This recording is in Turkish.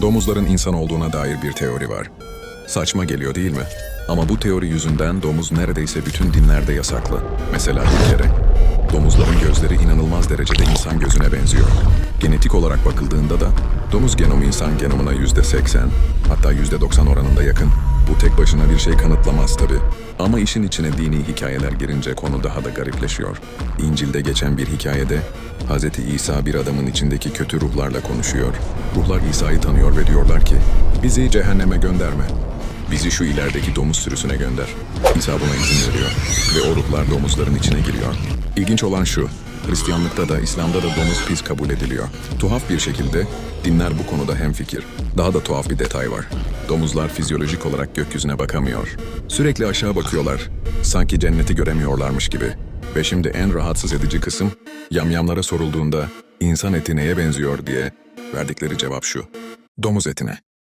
Domuzların insan olduğuna dair bir teori var. Saçma geliyor değil mi? Ama bu teori yüzünden domuz neredeyse bütün dinlerde yasaklı. Mesela bir kere. Domuzların gözleri inanılmaz derecede insan gözüne benziyor. Genetik olarak bakıldığında da domuz genomu insan genomuna yüzde seksen, hatta yüzde doksan oranında yakın. Bu tek başına bir şey kanıtlamaz tabi. Ama işin içine dini hikayeler girince konu daha da garipleşiyor. İncil'de geçen bir hikayede Hz. İsa bir adamın içindeki kötü ruhlarla konuşuyor. Ruhlar İsa'yı tanıyor ve diyorlar ki, bizi cehenneme gönderme. Bizi şu ilerideki domuz sürüsüne gönder. İsa buna izin veriyor ve o ruhlar domuzların içine giriyor. İlginç olan şu, Hristiyanlıkta da İslam'da da domuz pis kabul ediliyor. Tuhaf bir şekilde dinler bu konuda hemfikir. Daha da tuhaf bir detay var. Domuzlar fizyolojik olarak gökyüzüne bakamıyor. Sürekli aşağı bakıyorlar. Sanki cenneti göremiyorlarmış gibi. Ve şimdi en rahatsız edici kısım, yamyamlara sorulduğunda insan eti neye benziyor diye verdikleri cevap şu. Domuz etine.